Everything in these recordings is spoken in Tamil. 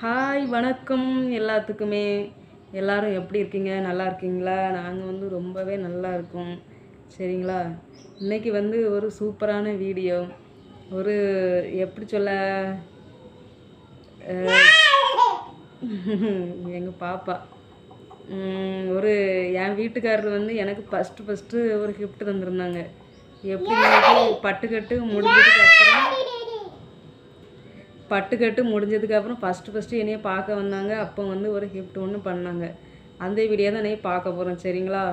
ஹாய் வணக்கம் எல்லாத்துக்குமே. எல்லாரும் எப்படி இருக்கீங்க? நல்லா இருக்கீங்களா? நாங்கள் வந்து ரொம்பவே நல்லா இருக்கோம். சரிங்களா? இன்னைக்கு வந்து ஒரு சூப்பரான வீடியோ. ஒரு எப்படி சொல்ல எங்கள் பாப்பா. ஒரு என் வீட்டுக்காரர் வந்து எனக்கு ஃபஸ்ட்டு ஃபஸ்ட்டு ஒரு gift தந்திருந்தாங்க. எப்படி பட்டுக்கட்டு முடிஞ்சதுக்கு அப்புறம் பட்டுக்கட்டு முடிஞ்சதுக்கப்புறம் ஃபஸ்ட்டு ஃபஸ்ட்டு என்னைய பார்க்க வந்தாங்க. அப்போ வந்து ஒரு gift ஒன்று பண்ணாங்க. அந்த வீடியோ தான் என்னைய பார்க்க போகிறோம் சரிங்களா?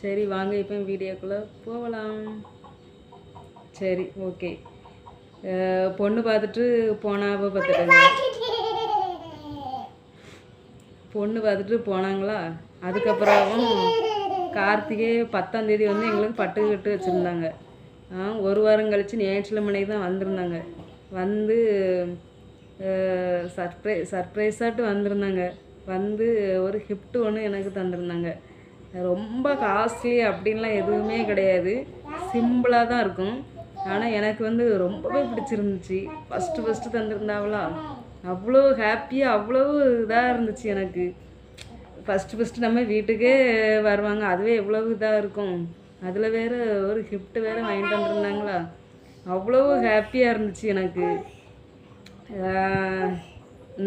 சரி வாங்க இப்போ வீடியோக்குள்ளே போகலாம். சரி ஓகே பொண்ணு பார்த்துட்டு போனாவ பார்த்துட்டாங்க. பொண்ணு பார்த்துட்டு போனாங்களா? அதுக்கப்புறம் கார்த்திகை பத்தாம் தேதி வந்து எங்களுக்கு பட்டு கட்டு வச்சுருந்தாங்க. ஒரு வாரம் கழித்து ஞாயிற்றுக்கிழமை தான் வந்திருந்தாங்க. வந்து சர்ப்ரை சர்ப்ரைஸாட்டு வந்திருந்தாங்க. வந்து ஒரு gift ஒன்று எனக்கு தந்திருந்தாங்க. ரொம்ப காஸ்ட்லி அப்படின்லாம் எதுவுமே கிடையாது. சிம்பிளாக தான் இருக்கும். ஆனால் எனக்கு வந்து ரொம்பவே பிடிச்சிருந்துச்சு. ஃபஸ்ட்டு ஃபஸ்ட்டு தந்திருந்தாவளா? அவ்வளோ ஹாப்பியாக அவ்வளோ இதாக இருந்துச்சு எனக்கு. ஃபஸ்ட்டு ஃபஸ்ட்டு நம்ம வீட்டுக்கே வருவாங்க. அதுவே எவ்வளோ இதாக இருக்கும். அதில் வேறு ஒரு கிஃப்ட்டு வேறு வாங்கிட்டு வந்திருந்தாங்களா அவ்வளோ ஹாப்பியாக இருந்துச்சு எனக்கு.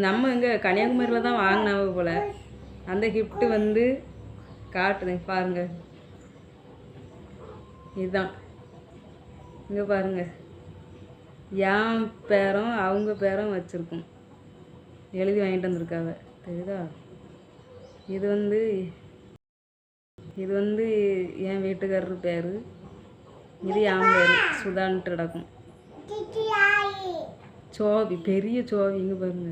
நம்ம இங்கே கன்னியாகுமரியில் தான் வாங்கினாவ போல். அந்த கிஃப்ட்டு வந்து காட்டுறேன் பாருங்கள் இதுதான் இங்கே பாருங்க. என் பேரும் அவங்க பேரும் வச்சுருக்கோம். எழுதி வாங்கிட்டு வந்திருக்காவ. தெரியுதா? இது வந்து இது வந்து என் வீட்டுக்காரர் பேர். இது என் பேர். சுதான்ட்டு கிடக்கும். சோவி பெரிய சோவி இங்கே பாருங்க.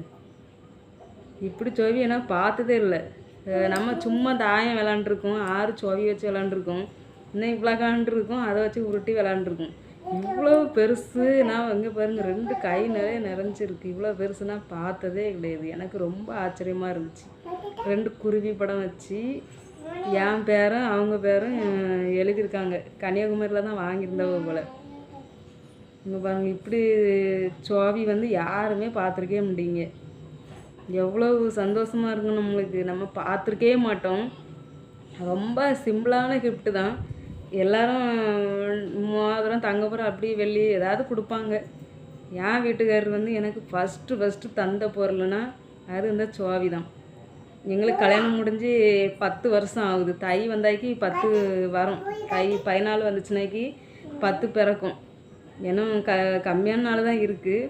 இப்படி சோவி ஏன்னா பார்த்ததே இல்லை. நம்ம சும்மா தாயம் விளாண்டுருக்கோம் ஆறு சோவி வச்சு விளாண்டுருக்கோம். இன்னும் இவ்வளோ விளாண்டுருக்கோம் அதை வச்சு உருட்டி விளாண்டுருக்கோம். இவ்வளோ பெருசு நான் இங்கே பாருங்க ரெண்டு கை நிறைய நிறைஞ்சிருக்கு. இவ்வளோ பெருசு நான் பார்த்ததே கிடையாது. எனக்கு ரொம்ப ஆச்சரியமாக இருந்துச்சு. ரெண்டு குருவி படம் வச்சு என் பேரும் அவங்க பேரும் எழுதியிருக்காங்க. கன்னியாகுமரியில் தான் வாங்கியிருந்தவ போல். இங்கே பாருங்க இப்படி சோவி வந்து யாருமே பார்த்துருக்கே முடியுங்க எவ்வளோ சந்தோஷமாக இருக்கும் நம்மளுக்கு. நம்ம பார்த்துருக்கே மாட்டோம். ரொம்ப சிம்பிளான கிஃப்ட்டு தான். எல்லாரும் மோதிரம் தங்கப்புறம் அப்படி வெள்ளி ஏதாவது கொடுப்பாங்க. என் வீட்டுக்காரர் வந்து எனக்கு ஃபஸ்ட்டு ஃபஸ்ட்டு தந்த பொருள்னா அது இந்த சோவி தான். எங்களுக்கு கல்யாணம் முடிஞ்சு பத்து வருஷம் ஆகுது. தை வந்தாக்கி பத்து வரும். தை பதினாலு வந்துச்சுனாக்கி பத்து பிறக்கும். ஏன்னா க கம்மியான நாள் தான் இருக்குது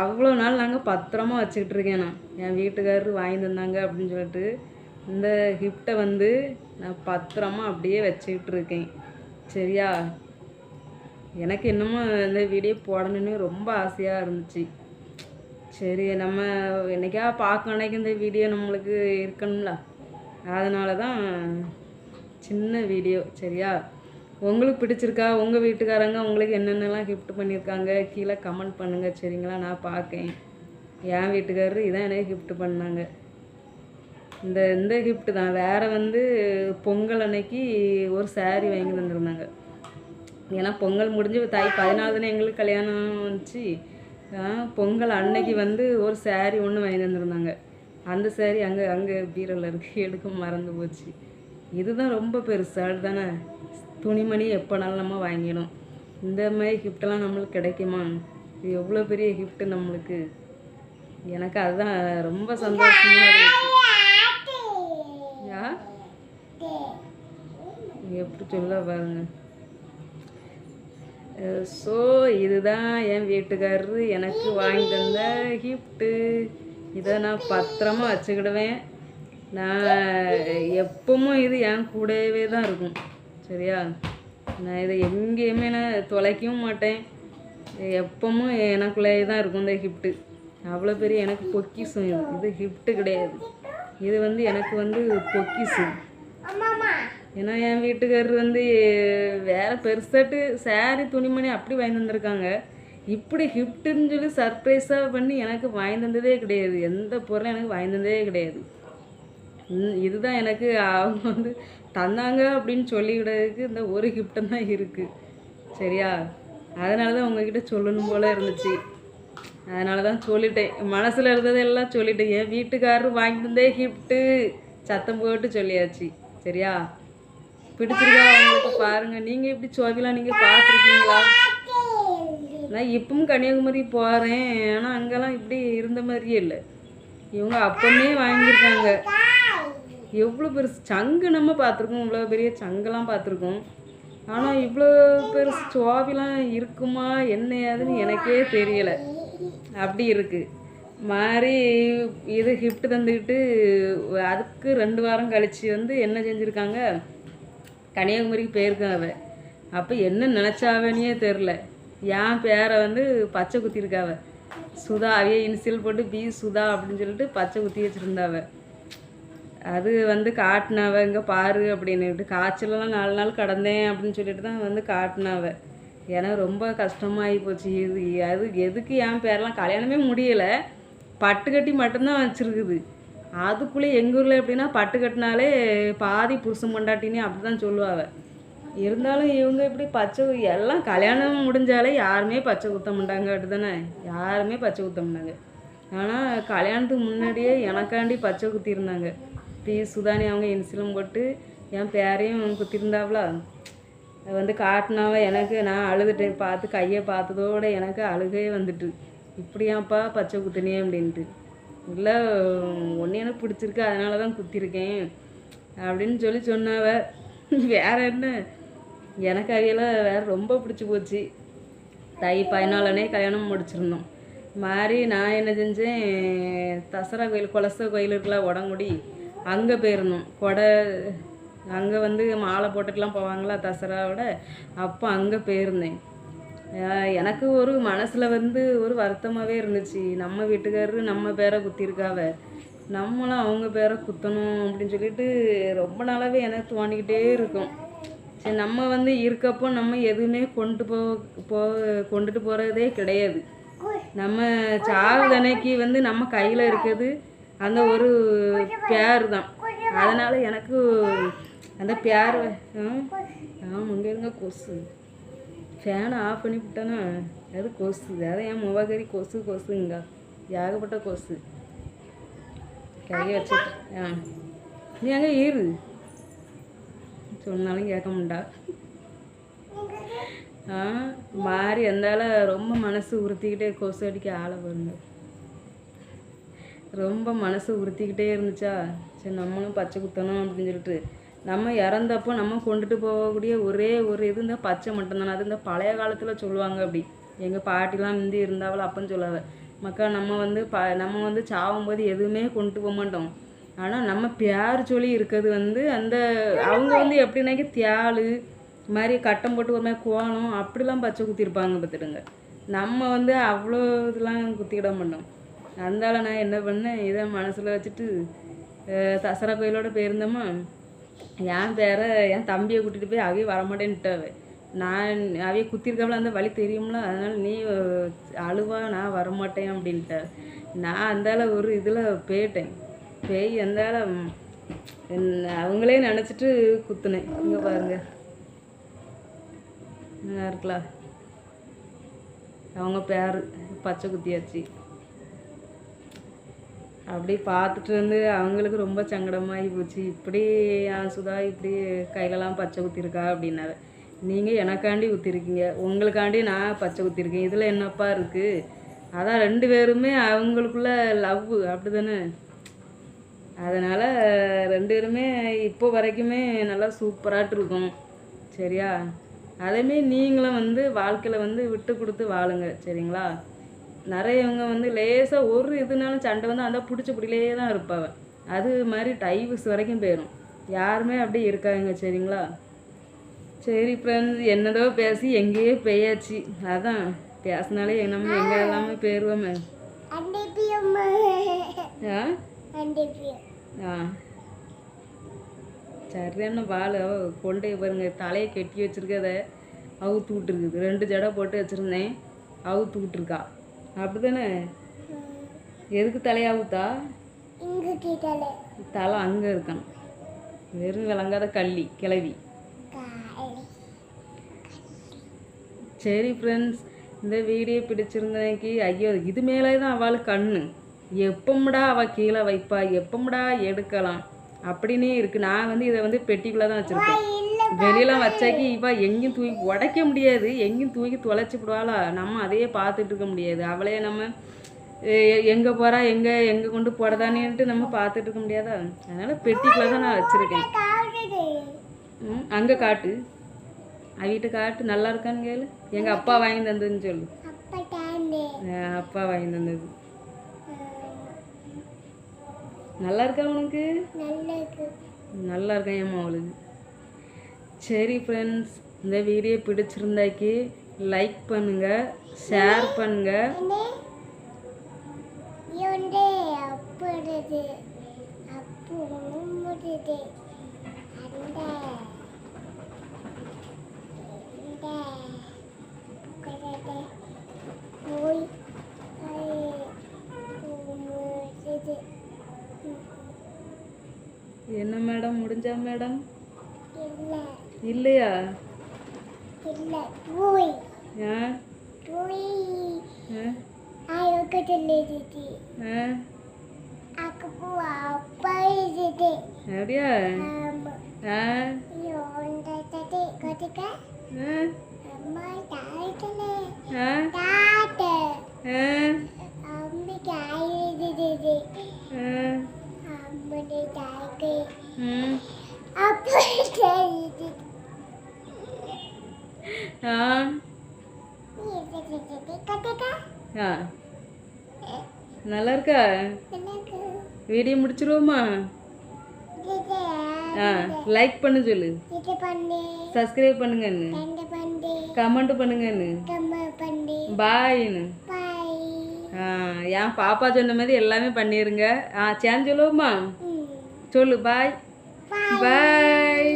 அவ்வளோ நாள் நாங்கள் பத்திரமா வச்சுக்கிட்டு இருக்கேன் நான். என் வீட்டுக்காரர் வாங்கி தந்தாங்க அப்படின்னு சொல்லிட்டு இந்த கிஃப்டை வந்து நான் பத்திரமா அப்படியே வச்சுக்கிட்டு இருக்கேன். சரியா? எனக்கு என்னமோ இந்த வீடியோ போடணுன்னு ரொம்ப ஆசையாக இருந்துச்சு. சரி நம்ம என்னைக்கா பார்க்க அன்னைக்கு இந்த வீடியோ நம்மளுக்கு இருக்கணும்ல. அதனால தான் சின்ன வீடியோ சரியா? உங்களுக்கு பிடிச்சிருக்கா? உங்கள் வீட்டுக்காரங்க உங்களுக்கு என்னென்னலாம் கிஃப்ட் பண்ணியிருக்காங்க? கீழே கமெண்ட் பண்ணுங்கள் சரிங்களா? நான் பார்க்கேன். என் வீட்டுக்காரரு இதான் எனக்கு கிஃப்ட் பண்ணாங்க. இந்த இந்த கிஃப்ட் தான். வேறு வந்து பொங்கல் அன்னைக்கு ஒரு saree வாங்கி தந்துருந்தாங்க. ஏன்னா பொங்கல் முடிஞ்சு தாய் பதினாலு எங்களுக்கு கல்யாணம் வந்துச்சு பொங்கல் அன்னைக்கு வந்து ஒரு saree ஒன்று வாங்கி தந்துருந்தாங்க. அந்த saree அங்கே அங்கே பீரோவில் இருக்குது எடுக்க மறந்து போச்சு. இதுதான் ரொம்ப பெருசு. அதுதானே? துணிமணி எப்போனாலும் நம்ம வாங்கிடும் இந்த மாதிரி கிஃப்டெல்லாம் நம்மளுக்கு கிடைக்குமா? இது எவ்வளோ பெரிய கிஃப்ட்டு நம்மளுக்கு? எனக்கு அதுதான் ரொம்ப சந்தோஷமாக இருந்துச்சு யா எப்படி சொல்ல பாருங்க. ஸோ இதுதான் என் வீட்டுக்காரரு எனக்கு வாங்கி தந்த கிஃப்ட்டு இதை நான் பத்திரமா வச்சுக்கிடுவேன். நான் எப்பவும் இது என் கூடவே தான் இருக்கும். சரியா? நான் இதை எங்கேயுமே நான் தொலைக்கவும் மாட்டேன். எப்பவும் எனக்குள்ளேயே தான் இருக்கும் இந்த கிஃப்ட்டு அவ்வளோ பெரிய எனக்கு பொக்கிஷம் இது. இது கிஃப்ட்டு கிடையாது. இது வந்து எனக்கு வந்து பொக்கிஷம். ஏன்னா என் வீட்டுக்காரர் வந்து வேறு பெருசாட்டு சாரி துணிமணி அப்படி வாங்கி வந்திருக்காங்க. இப்படி கிஃப்ட்டுன்னு சொல்லி சர்ப்ரைஸாக பண்ணி எனக்கு வாங்கி தந்ததே கிடையாது. எந்த பொருளும் எனக்கு வாங்கி தந்ததே கிடையாது. இதுதான் எனக்கு அவங்க வந்து தந்தாங்க அப்படின்னு சொல்லிவிடுறதுக்கு இந்த ஒரு gift தான் இருக்குது சரியா? அதனால தான் உங்ககிட்ட சொல்லணும் போல இருந்துச்சு. அதனால தான் சொல்லிட்டேன். மனசில் இருந்ததெல்லாம் சொல்லிட்டேன். என் வீட்டுக்காரரும் வாங்கிட்டு வந்தே கிஃப்ட்டு சத்தம் போட்டு சொல்லியாச்சு. சரியா? பிடிச்சிருக்கா உங்களுக்கு பாருங்கள் நீங்கள் எப்படி சோபிலாம் நீங்கள் பார்த்துருக்கீங்களா? நான் இப்பவும் கன்னியாகுமரி போகிறேன் ஆனால் அங்கெல்லாம் இப்படி இருந்த மாதிரியே இல்லை. இவங்க அப்பமே வாங்கியிருக்காங்க. எவ்வளோ பெருசு சங்கு நம்ம பார்த்துருக்கோம். இவ்வளோ பெரிய சங்கெல்லாம் பார்த்துருக்கோம். ஆனால் இவ்வளோ பெருசு சுவாவிலாம் இருக்குமா என்ன ஏதுன்னு எனக்கே தெரியலை. அப்படி இருக்குது மாதிரி இது கிஃப்ட் தந்துக்கிட்டு அதுக்கு ரெண்டு வாரம் கழித்து வந்து என்ன செஞ்சுருக்காங்க? கன்னியாகுமரிக்கு போயிருக்காங்க அவள் அப்போ என்ன நினச்சாவனே தெரில என் பேரை வந்து பச்சை குத்திருக்காவ சுதா அவையே இனிஷியல் போட்டு பி சுதா அப்படின்னு சொல்லிட்டு பச்சை குத்தி வச்சுருந்தாவ அது வந்து காட்டினாவ இங்கே பாரு அப்படின்னுட்டு காய்ச்சலெல்லாம் நாலு நாள் கடந்தேன் அப்படின்னு சொல்லிட்டு தான் வந்து காட்டினாவ. ஏன்னா ரொம்ப கஷ்டமாகி போச்சு. இது அது எதுக்கு என் பேரெல்லாம் கல்யாணமே முடியலை. பட்டு கட்டி மட்டும்தான் வச்சுருக்குது. அதுக்குள்ளே எங்கள் ஊரில் எப்படின்னா பட்டு கட்டினாலே பாதி புருஷன் பொண்டாட்டினே அப்படி தான் சொல்லுவாங்க இருந்தாலும் இவங்க இப்படி பச்சை எல்லாம் கல்யாணம் முடிஞ்சாலே யாருமே பச்சை குத்த மாட்டாங்க அப்படி தானே யாருமே பச்சை குத்த மாட்டாங்க. ஆனால் கல்யாணத்துக்கு முன்னாடியே எனக்காண்டி பச்சை குத்திருந்தாங்க பி சுதானி அவங்க இன்சிலம் போட்டு என் பேரையும் குத்திருந்தாவளா அது வந்து காட்டினாவ எனக்கு நான் அழுதுட்டேன். பார்த்து கையை பார்த்ததோட எனக்கு அழுகே வந்துட்டு. இப்படியாப்பா பச்சை குத்தினே அப்படின்ட்டு. இல்லை ஒன்று எனக்கு பிடிச்சிருக்கு அதனால தான் குத்திருக்கேன் அப்படின்னு சொல்லி சொன்னாவ. வேற என்ன? எனக்கு அவையெல்லாம் வேற ரொம்ப பிடிச்சி போச்சு. தை பதினாலனே கல்யாணம் முடிச்சிருந்தோம். மாதிரி நான் என்ன செஞ்சேன்? தசரா கோயில் குலச கோயில் இருக்குல்ல உடங்குடி அங்கே போயிருந்தோம் கொடை அங்கே வந்து மாலை போட்டுட்டுலாம் போவாங்களா தசராவோட? அப்போ அங்கே போயிருந்தேன். ஆஹ் எனக்கு ஒரு மனசில் வந்து ஒரு வருத்தமாகவே இருந்துச்சு. நம்ம வீட்டுக்காரரு நம்ம பேரை குத்திருக்காவ. நம்மளும் அவங்க பேரை குத்தணும் அப்படின்னு சொல்லிட்டு ரொம்ப நாளாகவே எனக்கு தோண்டிக்கிட்டே இருக்கும். சரி நம்ம வந்து இருக்கப்போ நம்ம எதுவுமே கொண்டு போ போ கொண்டுட்டு போகிறதே கிடையாது. நம்ம சாவு சாவுதனைக்கு வந்து நம்ம கையில் இருக்கிறது அந்த ஒரு பேர் தான் அதனால் எனக்கு அந்த பேர் ஆமாம் இங்கே இருங்க கொசு. ஃபேனை ஆஃப் பண்ணி விட்டேன்னா அது கொசு. அதான் என் முவகரி கொசு கொசுங்க? ஏகப்பட்ட கொசு. கையை வச்சுட்டு ஆ. நீ அங்கே இரு. சொன்னாலும் கேட்க மாட்டா. ஆ மாறி இருந்தால ரொம்ப மனசு உறுத்திக்கிட்டே கொசு அடிக்க ஆளை பாருங்க. ரொம்ப மனசு உறுத்திக்கிட்டே இருந்துச்சா? சரி நம்மளும் பச்சை குத்தணும் அப்படின்னு சொல்லிட்டு. நம்ம இறந்தப்போ நம்ம கொண்டுட்டு போகக்கூடிய ஒரே ஒரு இது இந்த பச்சை மட்டும்தானே. அது இந்த பழைய காலத்தில் சொல்லுவாங்க அப்படி. எங்கள் பாட்டிலாம் முந்தி இருந்தாவளோ அப்பன்னு சொல்லாத. மக்கள் நம்ம வந்து ப நம்ம வந்து சாவும்போது எதுவுமே கொண்டு போக மாட்டோம். ஆனால் நம்ம பேர் சொல்லி இருக்கிறது வந்து அந்த அவங்க வந்து எப்படின்னாக்கி தியாலு இது மாதிரி கட்டம் போட்டு ஒரு மாதிரி கோலம் அப்படிலாம் பச்சை குத்திருப்பாங்க பார்த்துடுங்க நம்ம வந்து அவ்வளோ இதெல்லாம் குத்திக்கிட மாட்டோம். அந்தால நான் என்ன பண்ணேன்? இதை மனசில் வச்சுட்டு தசரா கோயிலோட போயிருந்தோமா? என் பேரை என் தம்பியை கூட்டிகிட்டு போய் அவையே வரமாட்டேன்ட்டாவே நான் அவைய குத்திருக்காமல அந்த வழி தெரியும்ல? அதனால நீ அழுவா நான் வரமாட்டேன் அப்படின்ட்ட நான் அந்தால ஒரு இதில் போயிட்டேன். போய் அந்தால அவங்களே நினச்சிட்டு குத்துனேன். இங்கே பாருங்க. நல்லா இருக்கலாம் அவங்க பேர் பச்சை குத்தியாச்சு. அப்படி பார்த்துட்டு வந்து அவங்களுக்கு ரொம்ப சங்கடமாகி போச்சு. இப்படி சுதா இப்படி கையிலலாம் பச்சை குத்திருக்கா அப்படின்னாரு. நீங்கள் எனக்காண்டி ஊற்றிருக்கீங்க உங்களுக்காண்டி நான் பச்சை குத்திருக்கேன். இதில் என்னப்பா இருக்குது அதான் ரெண்டு பேருமே அவங்களுக்குள்ள லவ் அப்படி தானே அதனால் ரெண்டு பேருமே இப்போ வரைக்குமே நல்லா சூப்பராட்டு இருக்கும் சரியா? அதேமாரி நீங்களும் வந்து வாழ்க்கையில் வந்து விட்டு கொடுத்து வாழுங்க. சரிங்களா? நிறையவங்க வந்து லேசாக ஒரு இதுனாலும் சண்டை வந்து அந்த பிடிச்ச பிடிலேயே தான் இருப்பாவ. அது மாதிரி டைவர்ஸ் வரைக்கும் போயிடும் யாருமே அப்படி இருக்காங்க சரிங்களா? சரி ஃப்ரெண்ட்ஸ் என்னதோ பேசி எங்கேயோ பெய்யாச்சு அதான் பேசினாலே நம்ம எங்கே எல்லாமே போயிடுவோமே ஆ? சரியான வாள் அவ கொண்டே பாருங்க தலையை கட்டி வச்சிருக்கத அவுத்து விட்டுருக்குது. ரெண்டு ஜடை போட்டு வச்சுருந்தேன் அவுத்து விட்டுருக்கா. அப்படி தானே எதுக்கு தலையை அவுத்தா தலை. அங்கே இருக்கான் வெறும் விளங்காத கள்ளி கிளவி சரி ஃப்ரெண்ட்ஸ் இந்த வீடியோ பிடிச்சிருந்தனைக்கு ஐயோ இது மேலே தான் அவளுக்கு கண்ணு. எப்பமுடா அவள் கீழே வைப்பா எப்பமுடா எடுக்கலாம். அப்படின்னே இருக்கு. நான் வந்து இதை வந்து பெட்டிக்குள்ளே தான் வச்சுருக்கேன் வெளியெல்லாம் வச்சாக்கி இவ எங்கேயும் தூக்கி உடைக்க முடியாது. எங்கேயும் தூக்கி தொலைச்சி விடுவாளா? நம்ம அதையே பார்த்துட்டு இருக்க முடியாது. அவளையே நம்ம எங்க போறா எங்க எங்க கொண்டு போறதானேன்ட்டு நம்ம பார்த்துட்டு இருக்க முடியாதா? அதனால பெட்டிக்குள்ள தான் நான் வச்சிருக்கேன். ம், அங்க காட்டு. அவகிட்ட காட்டு நல்லா இருக்கான்னு கேளு. எங்க அப்பா வாங்கி தந்ததுன்னு சொல்லு. அப்பா வாங்கி தந்தது. நல்லா இருக்கா உனக்கு? நல்லா இருக்கேன் ஏம்மா அவளுக்கு? சரி ஃப்ரெண்ட்ஸ் இந்த வீடியோ பிடிச்சிருந்தாக்கி லைக் பண்ணுங்க ஷேர் பண்ணுங்க. அப்பொழுது அப்போ முடிது அந்த இந்த குழந்தை போய் முடிது என்ன மேடம் முடிஞ்சா மேடம் இல்லை இல்லையா இல்லை போய் ஆ போய் ஆ அழகு சொல்லிடுது ஆ aku apa itu அப்படியா um ஆ yonda tadi ketika ஆ amma taitale ஆ tate ஆ ammi kai நல்லா இருக்கா வீடியோ முடிச்சிருவோமா? ஆ லைக் பண்ண சொல்லு. சப்ஸ்கிரைப் பண்ணுங்கன்னு. கமெண்ட் பண்ணுங்கன்னு. பாய்னு ஆ என் பாப்பா சொன்ன மாதிரி எல்லாமே பண்ணிடுங்க ஆ சேன் சொல்லுவோமா? சொல்லு பாய். பாய்